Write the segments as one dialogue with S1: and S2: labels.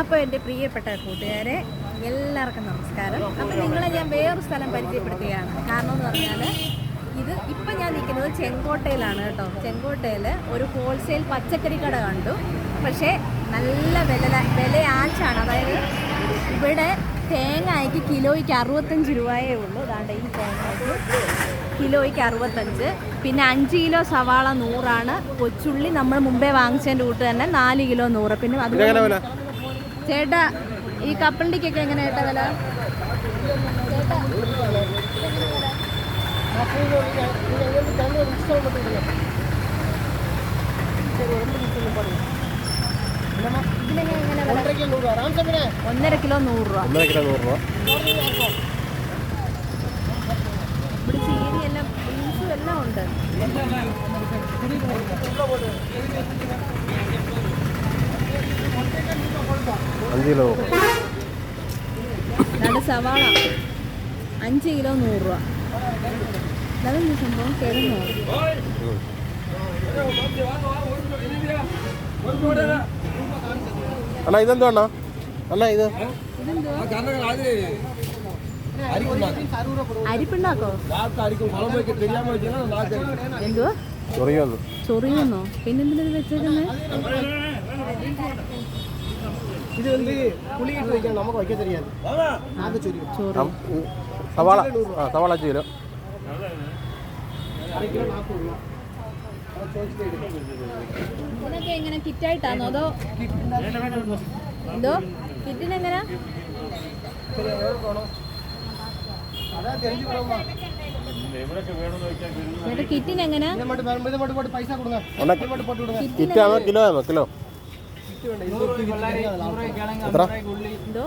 S1: അപ്പോൾ എന്റെ പ്രിയപ്പെട്ട കൂട്ടുകാരെ എല്ലാവർക്കും നമസ്കാരം. അപ്പോൾ നിങ്ങളെ ഞാൻ വേറൊരു സ്ഥലം പരിചയപ്പെടുത്തുകയാണ്. കാരണം എന്ന് പറഞ്ഞാൽ ഇത് ഇപ്പം ഞാൻ നിൽക്കുന്നത് ചെങ്കോട്ടയിലാണ് കേട്ടോ. ചെങ്കോട്ടയിൽ ഒരു ഹോൾസെയിൽ പച്ചക്കറി കട കണ്ടു. പക്ഷേ നല്ല വില വിലയാച്ചാണ് അതായത് ഇവിടെ തേങ്ങയ്ക്ക് കിലോയ്ക്ക് അറുപത്തഞ്ച് രൂപയേ ഉള്ളൂ. അതാണ്ട് ഈ തേങ്ങയ്ക്ക് കിലോയ്ക്ക് അറുപത്തഞ്ച്. പിന്നെ അഞ്ച് കിലോ സവാള നൂറാണ്. കൊച്ചുള്ളി നമ്മൾ മുമ്പേ വാങ്ങിച്ചതിന്റെ കൂട്ട് തന്നെ നാല് കിലോ നൂറ്. പിന്നെ അതുപോലെ ചേട്ടാ ഈ കപ്പലണ്ടിക്കൊക്കെ എങ്ങനെ ചേട്ടാ വില? ഒന്നര കിലോ നൂറ് രൂപ.
S2: ഒന്നര കിലോ നൂറ് രൂപ.
S1: ഇവിടെ ചീനി എല്ലാം ബീൻസും എല്ലാം ഉണ്ട്.
S2: അഞ്ച് കിലോ. നൂറ്
S1: രണ്ട് സവാള. അഞ്ച് കിലോ നൂറ് രൂപ. അതെന്ത് സംഭവം? കിഴങ്ങോ.
S2: അണ്ണാ ഇതെന്തോ അണ്ണാ? അണ്ണാ ഇത്?
S1: അരിപ്പിണ്ണാക്കോ എന്തുവാ?
S2: ചൊറിയൊന്ന്.
S1: ചൊറിയുന്നോ? പിന്നെന്തിനത് വെച്ചേക്കുന്നേ?
S3: இது வந்து புளியிட்டு வைக்க நமக்கு வைக்க தெரியாது அது சொரியும்
S1: ചൊറി
S2: സവാള ആ സവാള അഞ്ച് കിലോ
S3: அரை கிலோ நாற்பது ரூபா
S1: ഇതിനൊക്കെ എങ്ങനെ കിറ്റായിട്ടാണോ അതോ എന്തോ കിറ്റിനെങ്ങനെ
S3: சரி எவ்வளோ போகணும் அதான் தெரிஞ்சுக்கிறோமா
S1: ചേട്ടാ കിറ്റിനെങ്ങനെ
S3: இதை மட்டும் வேணும் இதை மட்டும் போட்டு பைசா கொடுங்க
S2: അണ്ണാ
S3: இதை மட்டும் போட்டு விடுங்க
S2: കിറ്റ് ആണോ കിലോ ആണോ കിലോ
S3: விட்டு வேண்டாம் இது தூக்கி விட்டு அது லாபம்.
S2: എത്ര
S1: എന്തോ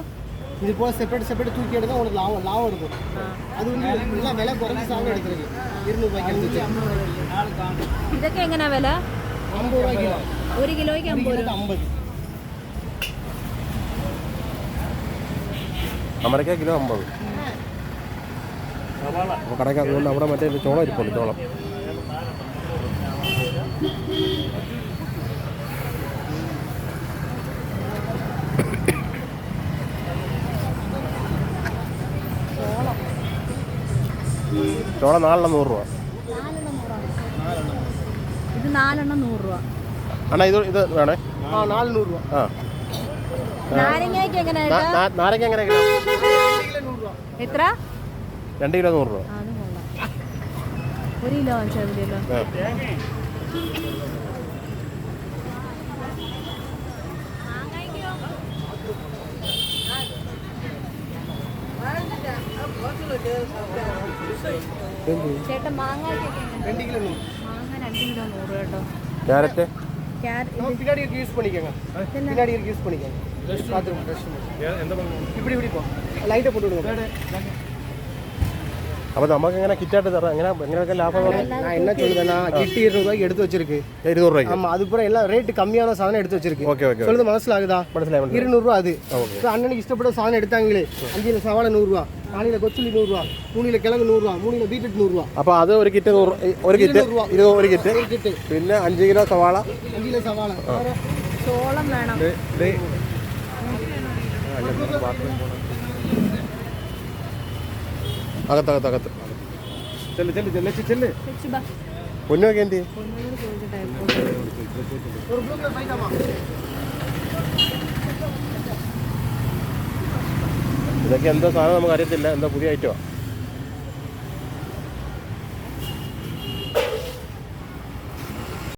S3: இது போக செப்பரேட் செப்பரேட் தூக்கி எடுத்தா உங்களுக்கு லாபம் லாபம் இருக்கும் அது வந்து எல்லாம் விலை குறைஞ்சி சாப்பிட எடுக்கிறது இருநூறுபாய்க்கு எடுத்துச்சு
S1: ഇതൊക്കെ എങ്ങനെയാ വില
S3: ஐம்பது ரூபாய்க்கு கிலோ
S1: ഒരു കിലോയ്ക്ക് അമ്പത് രൂപ
S3: ஐம்பது
S2: അമരക്ക കിലോ അമ്പത് അപ്പോൾ കടയ്ക്ക് അതുകൊണ്ട് അവിടെ മറ്റേ ഒരു ചോളം ഇരിപ്പുണ്ട് ചോളം ചോള നാലെണ്ണം നൂറ് രൂപ
S1: ഇത് നാലെണ്ണം നൂറ് രൂപ
S2: അണ്ണാ ഇത് ഇത് വേണേ ആ
S1: നാല് നൂറ്
S2: രൂപ
S1: ആ
S2: നാരങ്ങയ്ക്ക് നാരങ്ങ എങ്ങനെ
S1: എത്ര
S2: രണ്ട് കിലോ നൂറ് രൂപ
S1: ഒരു കിലോ വാങ്ങിച്ചാൽ മതിയല്ലോ ചേട്ടാ മാങ്ങയ്ക്കൊക്കെ എങ്ങനെ
S3: ரெண்டு கிலோ நூறு
S1: മാങ്ങ രണ്ട് കിലോ നൂറ് കേട്ടോ
S2: ക്യാരറ്റ്
S1: ക്യാര-
S3: நம்ம பின்னாடி இருக்க யூஸ் பண்ணிக்கோங்க பின்னாடி இருக்க யூஸ் பண்ணிக்கோங்க பாத்ரூம் ரெஸ்ட் இப்படி இப்படி போ லைட்டை போட்டு விடுங்க
S2: അപ്പോൾ നമുക്ക് എങ്ങനെ കിറ്റായിട്ട് തരാം എങ്ങനെ എങ്ങനെയൊക്കെ ലാഭം എന്ന് പറഞ്ഞാൽ
S3: நான் என்ன சொல்லுதேன்னா கிட்டி இருநூறு ரூபாய்க்கு எடுத்து வச்சிருக்கு
S2: ഇരുന്നൂറ് രൂപയ്ക്ക്
S3: ஆமா அது பூரா எல்லாம் ரேட்டு கம்மியான சாதனம் எடுத்து வச்சிருக்கு
S2: ஓகே ஓகே
S3: சொல்லுது மனசிலாகுதா
S2: മനസ്സിലായി മനസ്സിലായി
S3: இருநூறுவா அது
S2: ஓகே.
S3: இப்போ அண்ணனுக்கு இஷ்டப்பட்ட சாதனம் எடுத்தாங்களே அஞ்சு கிலோ சவாலை நூறுரூவா நாலு கிலோ கொச்சுள்ளி நூறுரூவா மூணு கிலோ கிழங்கு நூறுரூவா மூணு கிலோ பீட்ரூட் நூறுரூவா
S2: അപ്പോൾ അത് ഒരു കിറ്റ് നൂറ് ഒരു കിറ്റ്
S3: ഇരുന്നൂറ് രൂപ.
S2: ഇരുന്നൂറ് ഒരു കിറ്റ്
S3: ஒரு கிட்டு
S2: പിന്നെ അഞ്ച് കിലോ സവാള
S3: அஞ்சு கிலோ சவாலை வேற
S1: ചോളം വേണം
S2: ഇത് ഇത് അകത്ത് അകത്ത് അകത്തകത്തകത്ത് ചെല്ല് ചെല്ല് എന്ത്? ഇതൊക്കെ എന്താ സാധനം നമുക്ക് അറിയത്തില്ല. എന്താ പുതിയ ഐറ്റമാണ്